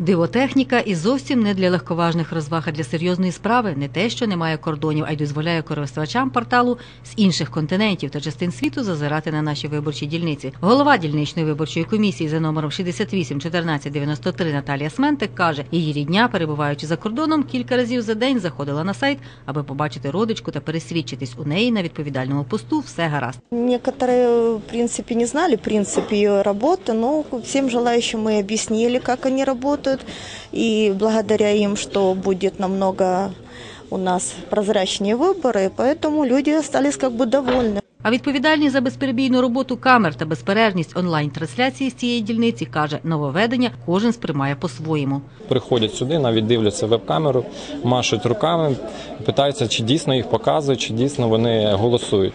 Дивотехніка і зовсім не для легковажних розваг, а для серйозної справи не те, що немає кордонів, а й дозволяє користувачам порталу з інших континентів та частин світу зазирати на наші виборчі дільниці. Голова дільничної виборчої комісії за номером 68 14 93 Наталія Сментик каже, її рідня, перебуваючи за кордоном, кілька разів за день заходила на сайт, аби побачити родичку та пересвідчитись у неї на відповідальному посту все гаразд. Некоторые, в принципе, не знали принцип ее работы, но всем желающим мы объяснили, как они работают. И благодаря им, что будет намного у нас прозрачнее выборы, поэтому люди остались как бы довольны. А відповідальність за безперебійну роботу камер та безперервність онлайн-трансляції з цієї дільниці каже, нововведення кожен сприймає по-своєму. приходять сюди, навіть дивляться веб-камеру, машуть руками, питаються, чи дійсно їх показують, чи дійсно вони голосують,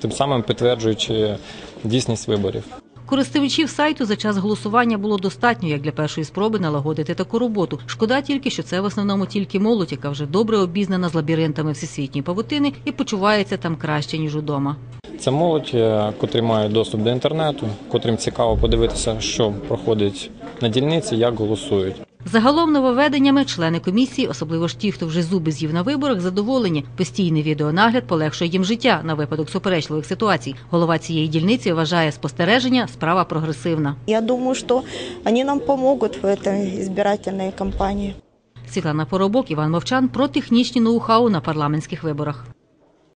тим самим підтверджуючи дійсність виборів. Користувачів сайту за час голосування було достатньо, як для першої спроби налагодити таку роботу. Шкода тільки, що це в основному тільки молодь, яка вже добре обізнана з лабіринтами всесвітньої павутини і почувається там краще ніж удома. Це молодь, е, котрі мають доступ до інтернету, котрим цікаво подивитися, що проходить на дільниці, як голосують. Загалом нововведеннями члени комісії, особливо ж ті, хто вже зуби з'їв на виборах, задоволені. Постійний відеонагляд полегшує їм життя на випадок суперечливих ситуацій. Голова цієї дільниці вважає спостереження справа прогресивна. Я думаю, что они нам помогут в этой избирательной кампании. Світлана Поробок, Іван Мовчан про технічні ноу-хау на парламентських виборах.